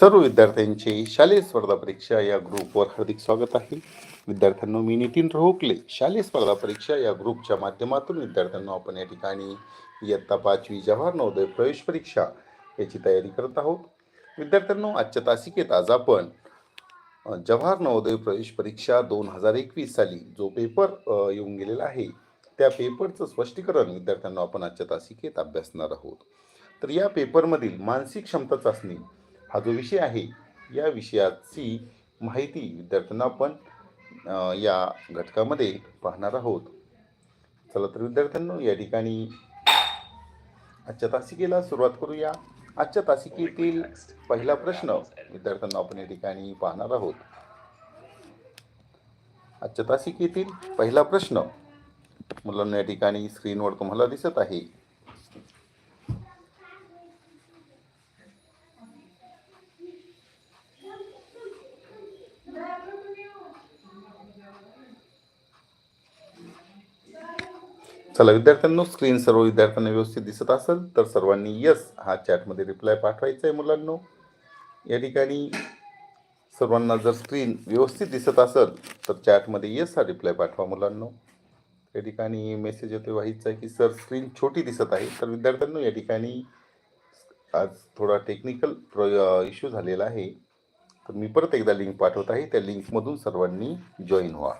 सर्व विद्यार्थ्यांचे शालेय स्पर्धा परीक्षा या ग्रुपवर हार्दिक स्वागत आहे. विद्यार्थ्यांनो मी नितीन रोहकले शालेय स्पर्धा परीक्षा या ग्रुपच्या माध्यमातून विद्यार्थ्यांना आपण या ठिकाणी इयत्ता पाचवी जवाहर नवोदय प्रवेश परीक्षा याची तयारी करत आहोत. विद्यार्थ्यांनो आजच्या तासिकेत आज आपण जवाहर नवोदय प्रवेश परीक्षा दोन हजार एकवीस साली जो पेपर येऊन गेलेला आहे त्या पेपरचं स्पष्टीकरण विद्यार्थ्यांना आपण आजच्या तासिकेत अभ्यासणार आहोत. तर या पेपरमधील मानसिक क्षमता चाचणी हा जो विषय आहे या विषयाची माहिती विद्यार्थ्यांना आपण या घटकामध्ये पाहणार आहोत. चला तर विद्यार्थ्यांनो या ठिकाणी आजच्या तासिकेला सुरुवात करूया. आजच्या तासिकेतील पहिला प्रश्न विद्यार्थ्यांना आपण या ठिकाणी पाहणार आहोत. आजच्या तासिकेतील पहिला प्रश्न मुलांना या ठिकाणी स्क्रीनवर तुम्हाला दिसत आहे. चला विद्यार्थ्यांनो स्क्रीन सर्व विद्यार्थ्यांना व्यवस्थित दिसत असेल तर सर्वांनी यस हा चॅटमध्ये रिप्लाय पाठवायचा आहे मुलांनो. या ठिकाणी सर्वांना जर स्क्रीन व्यवस्थित दिसत असेल तर चॅटमध्ये यस हा रिप्लाय पाठवा मुलांनो. या ठिकाणी मेसेज येतो व्हायचा आहे की सर स्क्रीन छोटी दिसत आहे. तर विद्यार्थ्यांनो या ठिकाणी आज थोडा टेक्निकल प्र इश्यू झालेला आहे. तर मी परत एकदा लिंक पाठवत आहे. त्या लिंकमधून सर्वांनी जॉईन व्हा.